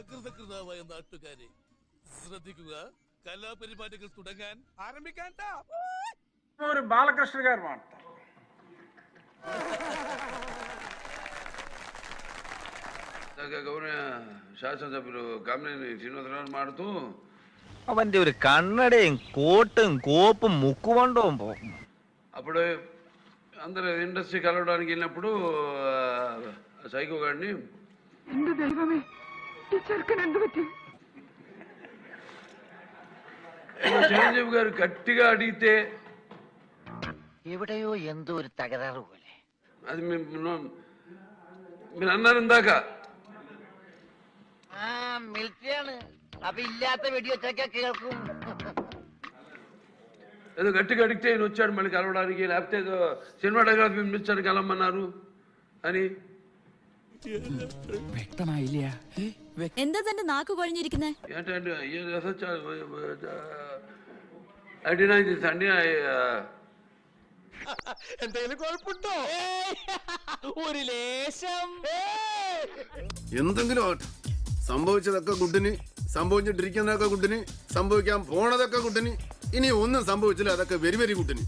ജാഗ്രതകൃതമായ നാട്ടുകാരെ ശ്രദ്ധിക്കുക കലാപരിപാടികൾ തുടങ്ങാൻ ആരംഭിക്കാൻ ఊరి బాలకృష్ణ గారు మాట్లాడతారు గౌరవ శాసనసభ్యులు కామినేని శ్రీనివాసరావు మాడుతూ അവന്റെ ഒരു കണ്ണടയും കോട്ടും കോപ്പും മുക്കുകൊണ്ടവും പോകും అప్పుడు అందరు ఇండస్ట్రీ కలవడానికి వెళ్ళినప్పుడు ఆ, సైకో గాడిని చిరంజీవి గారు గట్టిగా అడిగితే എവിടെയോ എന്തോ ഒരു തകരാറ് പോലെ అది మీ- మీరు అన్నారు ఇందాక ആ മിലിറ്ററിയാണ് അപ്പൊ ഇല്ലാത്ത വെടിവെച്ചൊക്കെ കേൾക്കും ఏదో గట్టిగా అడిగితే ఈయన వచ్చాడు మళ్ళీ కలవడానికి లేకపోతే ఏదో సినిమాటోగ్రఫీ మినిస్టర్ కలవమన్నారు అని എന്താ തന്റെ നാക്ക് കൊഴിഞ്ഞിരിക്കുന്നേ? ഒരു ലേശം. എന്തെങ്കിലും സംഭവിച്ചതൊക്കെ ഗുഡിന് സംഭവിച്ചിട്ടിരിക്കുന്നതൊക്കെ ഗുഡിന് സംഭവിക്കാൻ പോണതൊക്കെ ഗുഡിന് ഇനി ഒന്നും സംഭവിച്ചില്ല. അതൊക്കെ വെരി വെരി ഗുഡിന്